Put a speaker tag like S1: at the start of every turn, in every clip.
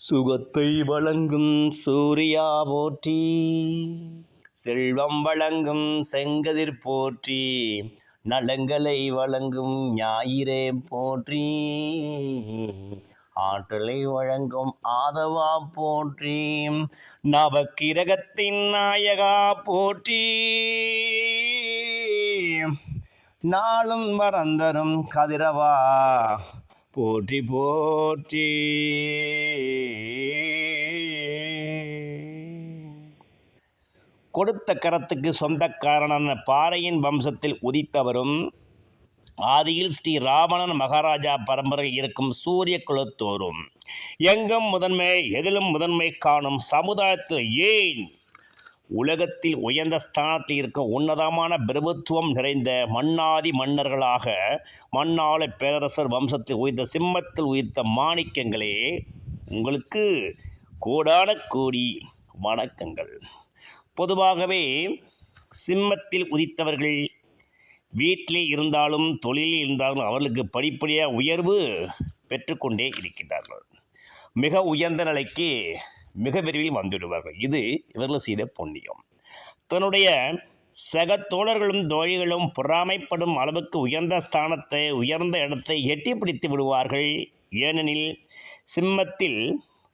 S1: சுகத்தை வழங்கும் சூர்யா போற்றி. செல்வம் வழங்கும் செங்கதிர் போற்றி. நலங்களை வழங்கும் ஞாயிறே போற்றி. ஆற்றலை வழங்கும் ஆதவா போற்றி. நவக்கிரகத்தின் நாயகா போற்றி. நாளும் வரந்தரும் கதிரவா. போற்றி போற்றி. கொடுத்த கரத்துக்கு சொந்தக்காரனான பாறையின் வம்சத்தில் உதித்தவரும் ஆதியில் ஸ்ரீ ராவணன் மகாராஜா பரம்பரை இருக்கும் சூரிய குலத்தோரும். எங்கும் முதன்மை எதிலும் முதன்மை காணும் சமுதாயத்தில் ஏன் உலகத்தில் உயர்ந்த ஸ்தானத்தில் இருக்கும் உன்னதமான பிரபுத்துவம் நிறைந்த மன்னாதி மன்னர்களாக மன்னாள பேரரசர் வம்சத்தில் உயிர்த்த சிம்மத்தில் உயிர்த்த மாணிக்கங்களே உங்களுக்கு கோடான கோடி வணக்கங்கள். பொதுவாகவே சிம்மத்தில் உதித்தவர்கள் வீட்டிலே இருந்தாலும் தொழிலில் இருந்தாலும் அவர்களுக்கு படிப்படியாக உயர்வு பெற்றுக்கொண்டே இருக்கின்றார்கள். மிக உயர்ந்த நிலைக்கு மிக விரைவில் வந்துவிடுவார்கள். இது இவர்கள் செய்த புண்ணியம். தன்னுடைய சக தோழர்களும் தோழிகளும் பொறாமைப்படும் அளவுக்கு உயர்ந்த ஸ்தானத்தை உயர்ந்த இடத்தை எட்டி பிடித்து விடுவார்கள். ஏனெனில் சிம்மத்தில்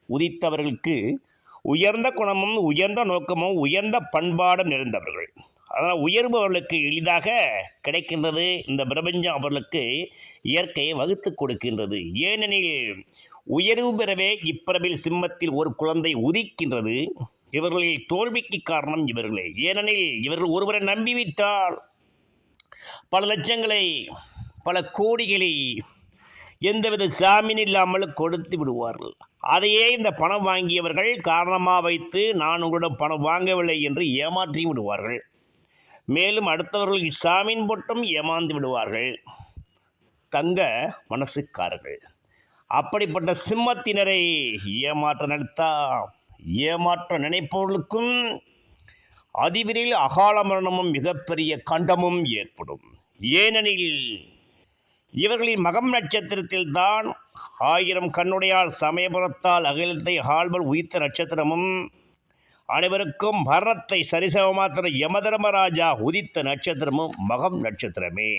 S1: உதித்தவர்களுக்கு உயர்ந்த குணமும் உயர்ந்த நோக்கமும் உயர்ந்த பண்பாடும் நிறைந்தவர்கள். அதனால் உயர்வு அவர்களுக்கு எளிதாக கிடைக்கின்றது. இந்த பிரபஞ்சம் அவர்களுக்கு இயற்கையை வகுத்து கொடுக்கின்றது. ஏனெனில் உயர்வு பெறவே இப்பிறவில் சிம்மத்தில் ஒரு குழந்தை உதிக்கின்றது. இவர்களில் தோல்விக்கு காரணம் இவர்களே. ஏனெனில் இவர்கள் ஒருவரை நம்பிவிட்டால் பல லட்சங்களை பல கோடிகளை எந்தவித ஜாமீன் இல்லாமல் கொடுத்து விடுவார்கள். அதையே இந்த பணம் வாங்கியவர்கள் காரணமாக வைத்து நான் உங்களிடம் பணம் வாங்கவில்லை என்று ஏமாற்றி விடுவார்கள். மேலும் அடுத்தவர்கள் ஜாமீன் போட்டும் ஏமாந்து விடுவார்கள். தங்க மனசுக்காரர்கள். அப்படிப்பட்ட சிம்மத்தினரை ஏமாற்ற நடத்தா ஏமாற்ற நினைப்பவர்களுக்கும் அதிவிரையில் அகால மரணமும் மிகப்பெரிய கண்டமும் ஏற்படும். ஏனெனில் இவர்களின் மகம் நட்சத்திரத்தில்தான் ஆயிரம் கண்ணுடையால் சமயபுரத்தால் அகிலத்தை ஹால்வல் உயிர்த்த நட்சத்திரமும் அனைவருக்கும் மரணத்தை சரிசமமாத்திர யமதர்மராஜா உதித்த நட்சத்திரமும் மகம் நட்சத்திரமே.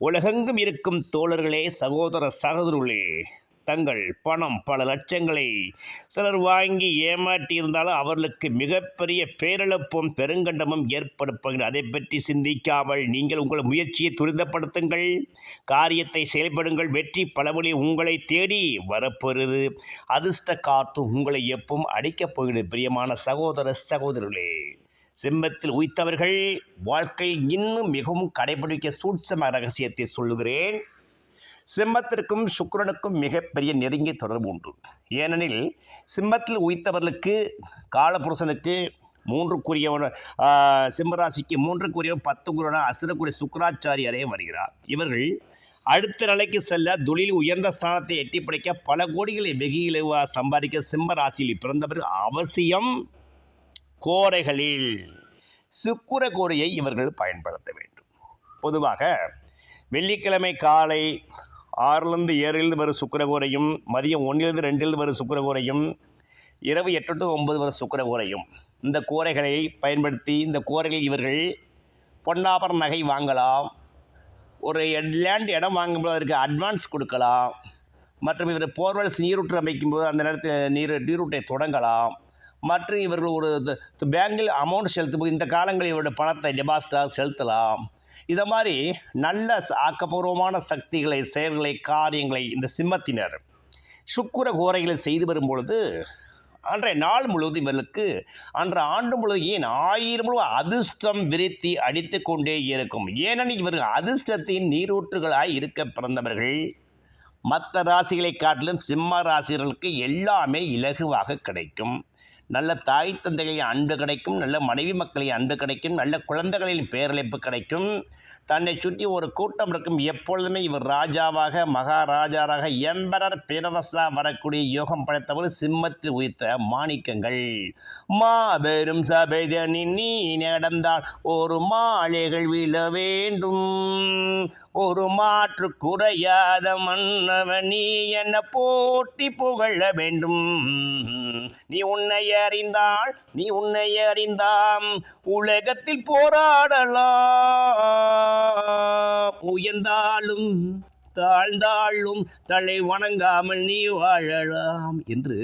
S1: உலகெங்கும் இருக்கும் தோழர்களே சகோதர சகோதரர்களே தங்கள் பணம் பல லட்சங்களை சிலர் வாங்கி ஏமாற்றியிருந்தாலும் அவர்களுக்கு மிகப்பெரிய பேரிழப்பும் பெருங்கண்டமும் ஏற்படுப்பார்கள் அதை பற்றி சிந்திக்காமல் நீங்கள் உங்கள் முயற்சியை துரிதப்படுத்துங்கள். காரியத்தை செயல்படுங்கள். வெற்றி பலவழி உங்களை தேடி வரப்போகிறது. அதிர்ஷ்ட காத்து உங்களை எப்பவும் அடிக்கப் போகிறது. பிரியமான சகோதர சகோதரர்களே சிம்மத்தில் உய்த்தவர்கள் வாழ்க்கை இன்னும் மிகவும் கடைபிடிக்க சூட்சம ரகசியத்தை சொல்லுகிறேன். சிம்மத்திற்கும் சுக்கரனுக்கும் மிகப்பெரிய நெருங்கிய தொடர்பு உண்டு. ஏனெனில் சிம்மத்தில் உய்த்தவர்களுக்கு காலபுருஷனுக்கு மூன்றுக்குரியவன சிம்மராசிக்கு மூன்றுக்குரியவன் குருவன அசுரக்குரிய சுக்கராச்சாரியரே வருகிறார். இவர்கள் அடுத்த நிலைக்கு செல்ல தொழில் உயர்ந்த ஸ்தானத்தை எட்டி பிடிக்க பல கோடிகளை வெகு சம்பாதிக்க சிம்ம ராசியில் பிறந்தவர் அவசியம். கோரைகளில் சுக்குர கோரையை இவர்கள் பயன்படுத்த வேண்டும். பொதுவாக வெள்ளிக்கிழமை காலை ஆறிலிருந்து ஏழிலிருந்து வரும் சுக்கரகோரையும் மதியம் ஒன்றிலிருந்து ரெண்டிலிருந்து வரும் சுக்கரகோரையும் இரவு எட்டு டு ஒன்பது வரும் சுக்கரகோரையும் இந்த கோரைகளை பயன்படுத்தி இந்த கோரைகளில் இவர்கள் பொன்னாபர நகை வாங்கலாம் ஒரு லேண்ட் இடம் வாங்கும்போது அதற்கு அட்வான்ஸ் கொடுக்கலாம் மற்றும் இவர் போர்வெல்ஸ் நீரூற்று அமைக்கும்போது அந்த நேரத்தில் நீர் நீரூட்டை தொடங்கலாம். மற்றும் இவர்கள் ஒரு பேங்கில் அமௌண்ட் செலுத்தும் இந்த காலங்களில் இவருடைய பணத்தை டெபாசிட்டாக செலுத்தலாம். இதை மாதிரி நல்ல ஆக்கப்பூர்வமான சக்திகளை செயல்களை காரியங்களை இந்த சிம்மத்தினர் சுக்குர கோரைகளை செய்து வரும் பொழுது அன்றைய நாள் முழுவதும் இவர்களுக்கு அன்ற ஆண்டு முழுவதும் ஏன் ஆயிரம் முழுவதும் அதிர்ஷ்டம் விரித்தி அடித்து கொண்டே இருக்கும். ஏனெனில் இவர்கள் அதிர்ஷ்டத்தின் நீரூற்றுகளாய் இருக்க பிறந்தவர்கள். மற்ற ராசிகளை காட்டிலும் சிம்ம ராசிகளுக்கு எல்லாமே இலகுவாக கிடைக்கும். நல்ல தாய் தந்தைகளின் அன்பு கிடைக்கும் நல்ல மனைவி மக்களின் அன்பு கிடைக்கும் நல்ல குழந்தைகளின் பேரழைப்பு கிடைக்கும். தன்னை சுற்றி ஒரு கூட்டம் இருக்கும் எப்பொழுதுமே இவர் ராஜாவாக மகாராஜாவாக எம்பரர் பேரரசா வரக்கூடிய யோகம் படைத்தவர் சிம்மத்தில் உயிர்த்த மாணிக்கங்கள். மாபெரும் சபைதனில் நீ நடந்தால் ஒரு மாலைகள் விழ வேண்டும். ஒரு மாற்று குறையாத மன்னவன் நீ என்ன போட்டி புகழ வேண்டும். நீ உன்னை அறிந்தால் நீ உன்னை அறிந்தாம். உலகத்தில் போராடலாம். உயர்ந்தாலும் தாழ்ந்தாலும் தலை வணங்காமல் நீ வாழலாம் என்று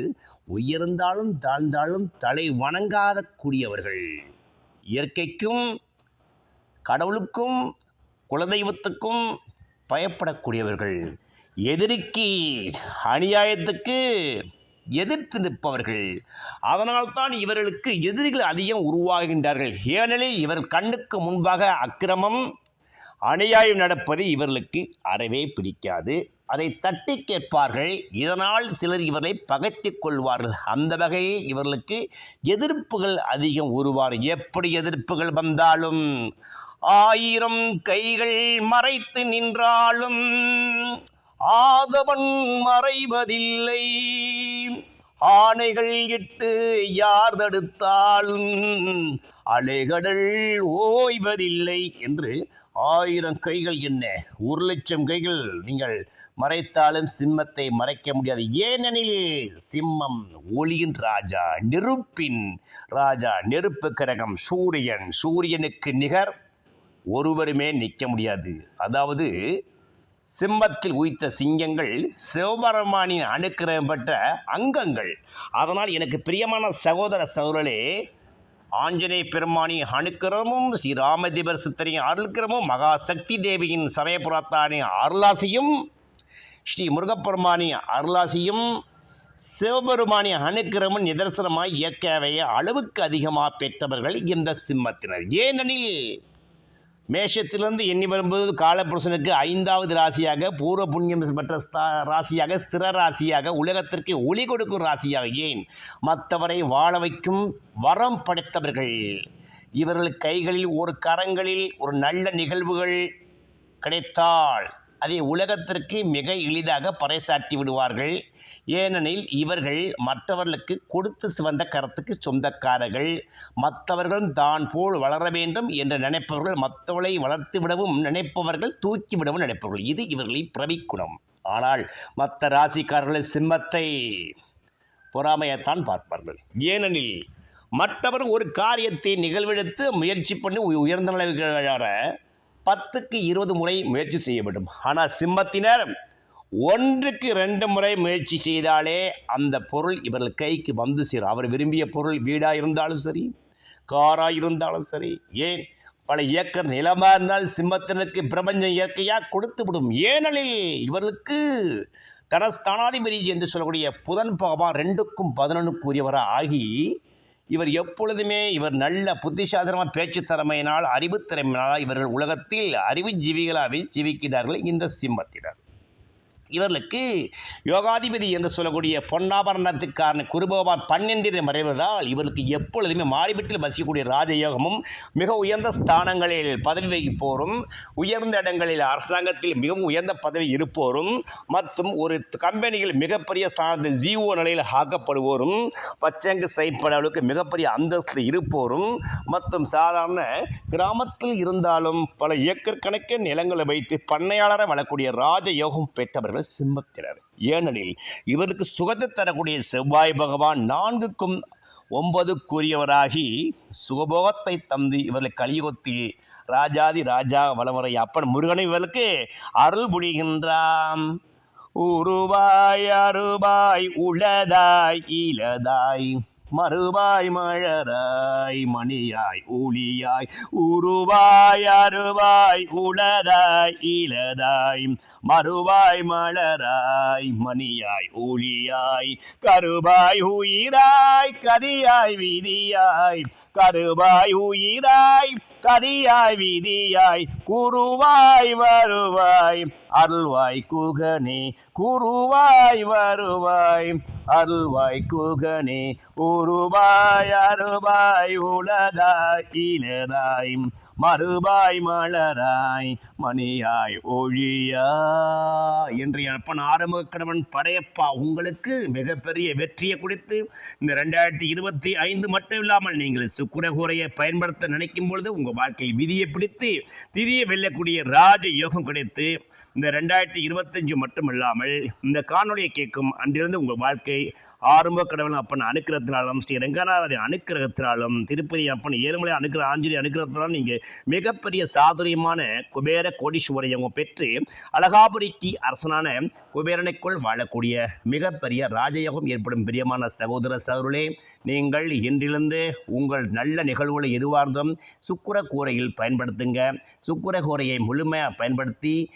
S1: உயர்ந்தாலும் தாழ்ந்தாலும் தலை வணங்காத கூடியவர்கள் இயற்கைக்கும் கடவுளுக்கும் குலதெய்வத்துக்கும் பயப்படக்கூடியவர்கள். எதிரிக்கு அநியாயத்துக்கு எதிர்த்து நிற்பவர்கள். அதனால்தான் இவர்களுக்கு எதிரிகள் அதிகம் உருவாகின்றார்கள். ஏனெனில் இவர் கண்ணுக்கு முன்பாக அக்கிரமம் அநியாயம் நடப்பது இவர்களுக்கு அறவே பிடிக்காது. அதை தட்டி கேட்பார்கள். இதனால் சிலர் இவரை பகைத்துக் கொள்வார்கள். அந்த வகையை இவர்களுக்கு எதிர்ப்புகள் அதிகம் உருவார். எப்படி எதிர்ப்புகள் வந்தாலும்? ஆயிரம் கைகள் மறைத்து நின்றாலும் ஆதவன் மறைவதில்லை. ஆணைகள் இட்டு யார் தடுத்தாலும் அலைகடல் ஓய்வதில்லை என்று ஆயிரம் கைகள் என்ன? ஒரு லட்சம் கைகள். நீங்கள் மறைத்தாலும் சிம்மத்தை மறைக்க முடியாது. ஏனெனில் சிம்மம் ஒளியின் ராஜா நெருப்பின் ராஜா நெருப்பு கிரகம் சூரியன். சூரியனுக்கு நிகர் ஒருவருமே நிற்க முடியாது. அதாவது சிம்மத்தில் உயித்த சிங்கங்கள் சிவபெருமானின் அனுக்கிரகம் பெற்ற அங்கங்கள். அதனால் எனக்கு பிரியமான சகோதர சகோதரே ஆஞ்சநேய பெருமானின் அனுக்கிரமும் ஸ்ரீராமதேவர் சித்தரின் அருள்கிரமும் மகா சக்தி தேவியின் சமயபுரத்தானின் அருளாசியும் ஸ்ரீ முருகப்பெருமானின் அருளாசியும் சிவபெருமானின் அனுக்கிரமும் நிதர்சனமாய் இயற்கையாவைய அளவுக்கு அதிகமாக பெற்றவர்கள் இந்த சிம்மத்தினர். ஏனெனில் மேஷத்திலிருந்து எண்ணி வரும்போது காலபுருஷனுக்கு ஐந்தாவது ராசியாக பூர்வ புண்ணியம் பெற்ற ஸ்தா- ராசியாக ஸ்திர ராசியாக உலகத்திற்கு ஒளி கொடுக்கும் ராசியாக ஏன்? மற்றவரை வாழ வைக்கும் வரம் படைத்தவர்கள். இவர்கள் கைகளில் ஒரு கரங்களில் ஒரு நல்ல நிகழ்வுகள் கிடைத்தால் அதை உலகத்திற்கு மிக எளிதாக பறைசாட்டி விடுவார்கள். ஏனெனில் இவர்கள் மற்றவர்களுக்கு கொடுத்து சிவந்த கரத்துக்கு சொந்தக்காரர்கள். மற்றவர்களும் தான் போல் வளர வேண்டும் என்று நினைப்பவர்கள் மற்றவர்களை வளர்த்து விடவும் நினைப்பவர்கள் தூக்கி விடவும் நினைப்பவர்கள். இது இவர்களின் பிரவிக்குணம். ஆனால் மற்ற ராசிக்காரர்கள் சிம்மத்தை பொறாமையைத்தான் பார்ப்பார்கள். ஏனெனில் மற்றவர் ஒரு காரியத்தை நிகழ்வெடுத்து முயற்சி பண்ணி உயர்ந்த நிலைக்கு பத்துக்கு இருபது முறை முயற்சி செய்ய வேண்டும். ஆனால் சிம்மத்தினர் ஒன்றுக்கு ரெண்டு முறை முயற்சி செய்தாலே அந்த பொருள் இவர்கள் கைக்கு வந்து சேரும். அவர் விரும்பிய பொருள் வீடாக இருந்தாலும் சரி காராக இருந்தாலும் சரி ஏன்? பல ஏக்கர் நிலமாக இருந்தால் சிம்மத்தினருக்கு பிரபஞ்சம் இயற்கையாக கொடுத்து விடும். ஏனெனில் இவர்களுக்கு தனஸ்தானாதிபதி என்று சொல்லக்கூடிய புதன் பகவான் ரெண்டுக்கும் பதினொன்றுக்குரியவராக ஆகி இவர் எப்பொழுதுமே இவர் நல்ல புத்திசாதனமாக பேச்சு திறமையினால் அறிவுத் திறமையினால் இவர்கள் உலகத்தில் அறிவு ஜீவிகளாகவே ஜீவிக்கிறார்கள் இந்த சிம்மத்தினர். இவர்களுக்கு யோகாதிபதி என்று சொல்லக்கூடிய பொன்னாபரணத்துக்கான குருபகவான் பன்னெண்டில் மறைவதால் இவருக்கு எப்பொழுதுமே மாறிவிட்டில் வசிக்கக்கூடிய ராஜயோகமும் மிக உயர்ந்த ஸ்தானங்களில் பதவி வகிப்போரும் உயர்ந்த இடங்களில் அரசாங்கத்தில் மிகவும் உயர்ந்த பதவி இருப்போரும் மற்றும் ஒரு கம்பெனியில் மிகப்பெரிய ஸ்தானத்தில் ஜிஓ நிலையில் ஆக்கப்படுவோரும் பச்சங்கு செய்யப்பட அளவுக்கு மிகப்பெரிய அந்தஸ்து இருப்போரும் மற்றும் சாதாரண கிராமத்தில் இருந்தாலும் பல ஏக்கர் கணக்கில் நிலங்களை வைத்து பண்ணையாளரை வளரக்கூடிய ராஜயோகம் பெற்றவர்கள் சிம்மத்தினர். ஏனெனில் இவருக்கு சுகத்தை தரக்கூடிய செவ்வாய் பகவான் நான்குக்கும் ஒன்பதுக்குரியவராகி சுகபோகத்தை தந்து இவர்கள் கலியுகத்தில் ராஜாதி ராஜா வளமுறை அப்பன் முருகன் இவர்களுக்கு அருள் புரிகின்றான். உருவாய் அருவாய் உளதாய் இலதாய் மறுவாய் மழராய் மணியாய் ஒளியாய் உருவாய் அருவாய் உளதாய் இளதாய் மறுவாய் மலராய் மணியாய் ஒளியாய் கருவாய் உயிராய் கதியாய் விதியாய் கருவாய் உயிராய் கதியாய் விதியாய் குருவாய் வருவாய் அருள்வாய் குகனே குருவாய் வருவாய் அருள்வாய் குகனே உருவாய் அருவாய் உலதாய் இலதாய் மறுபாய் மலராய் மணியாய் ஒழியா என்று அப்பன் ஆரம்ப கணவன் படையப்பா உங்களுக்கு மிகப்பெரிய வெற்றியை குறித்து இந்த ரெண்டாயிரத்தி இருபத்தி ஐந்து மட்டும் இல்லாமல் நீங்கள் சுக்குரகூரையை பயன்படுத்த நினைக்கும் பொழுது உங்கள் வாழ்க்கை விதியை பிடித்து திரிய வெல்லக்கூடிய ராஜ யோகம் கிடைத்து இந்த ரெண்டாயிரத்தி இருபத்தஞ்சு மட்டும் இல்லாமல் இந்த காணொலியை கேட்கும் அன்றிலிருந்து உங்கள் வாழ்க்கை ஆரம்ப கடவுள் அப்பன் அனுக்கிரகத்தினாலும் ஸ்ரீ ரங்கநாதன் அனுக்கிரகத்தினாலும் திருப்பதி அப்பன் ஏழுமலை அனுக்கிற ஆஞ்சலி அனுக்கிரகத்தினாலும் நீங்கள் மிகப்பெரிய சாதுரியமான குபேர கோடீஸ்வரையும் பெற்று அழகாபுரிக்கு அரசனான குபேரனுக்குள் வாழக்கூடிய மிகப்பெரிய ராஜயோகம் ஏற்படும் பிரியமான சகோதர சகோதரர்களே நீங்கள் இன்றிலிருந்து உங்கள் நல்ல நிகழ்வுகளை எதுவாக இருந்தும் சுக்குர கூரையில் பயன்படுத்துங்க. சுக்குர கூரையை முழுமையாக பயன்படுத்தி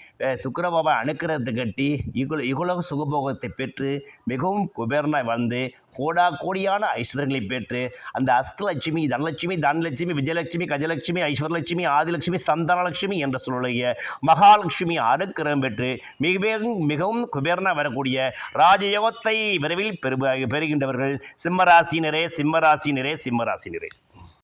S1: சுக்கரபாபா சுக்கிரபாபா கட்டி இகுல இகுலக சுகபோகத்தை பெற்று மிகவும் குபேரனாய் வந்து கோடா கோடியான ஐஸ்வர்யங்களை பெற்று அந்த அஸ்தலட்சுமி தனலட்சுமி தனலட்சுமி விஜயலட்சுமி கஜலட்சுமி ஐஸ்வர்யலட்சுமி ஆதிலட்சுமி சந்தானலட்சுமி என்ற சொல்லுடைய மகாலட்சுமி அருக்கிரம் பெற்று மிகவும் மிகவும் குபேரனாக வரக்கூடிய ராஜயோகத்தை விரைவில் பெறு பெறுகின்றவர்கள். சிம்மராசினரே சிம்மராசினரே சிம்மராசினரே.